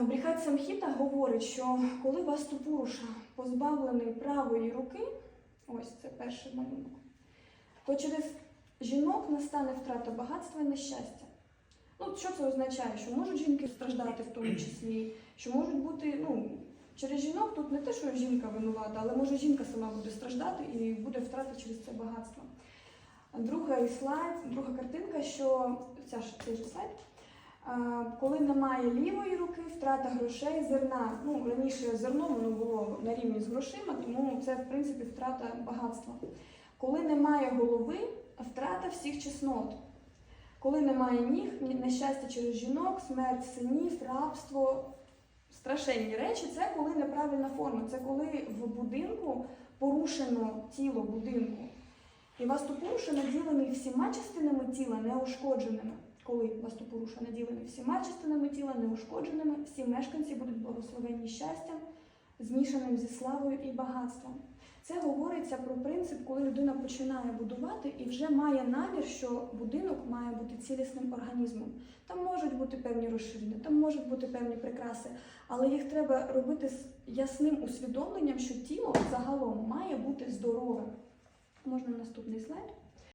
Бріхат Самхіта говорить, що коли Ваступуруша позбавлений правої руки, ось це перший малюнок, то через жінок настане втрата багатства і нещастя. Ну, що це означає? Що можуть жінки страждати в тому числі, що можуть бути, ну, через жінок тут не те, що жінка винувата, але може жінка сама буде страждати і буде втрата через це багатство. Другий слайд, друга картинка, що ця цей слайд. Коли немає лівої руки, втрата грошей, зерна. Ну, раніше зерно воно було на рівні з грошима, тому це в принципі втрата багатства. Коли немає голови, втрата всіх чеснот. Коли немає ніг, нещастя через жінок, смерть синів, рабство, страшенні речі це коли неправильна форма. Це коли в будинку порушено тіло будинку. І ваступуруша наділений всіма частинами тіла неушкодженими. Коли ваступуруша наділений всіма частинами тіла неушкодженими, всі мешканці будуть благословенні щастям, змішаним зі славою і багатством. Це говориться про принцип, коли людина починає будувати і вже має намір, що будинок має бути цілісним організмом. Там можуть бути певні розширення, там можуть бути певні прикраси, але їх треба робити з ясним усвідомленням, що тіло загалом має бути здоровим. Можна наступний слайд.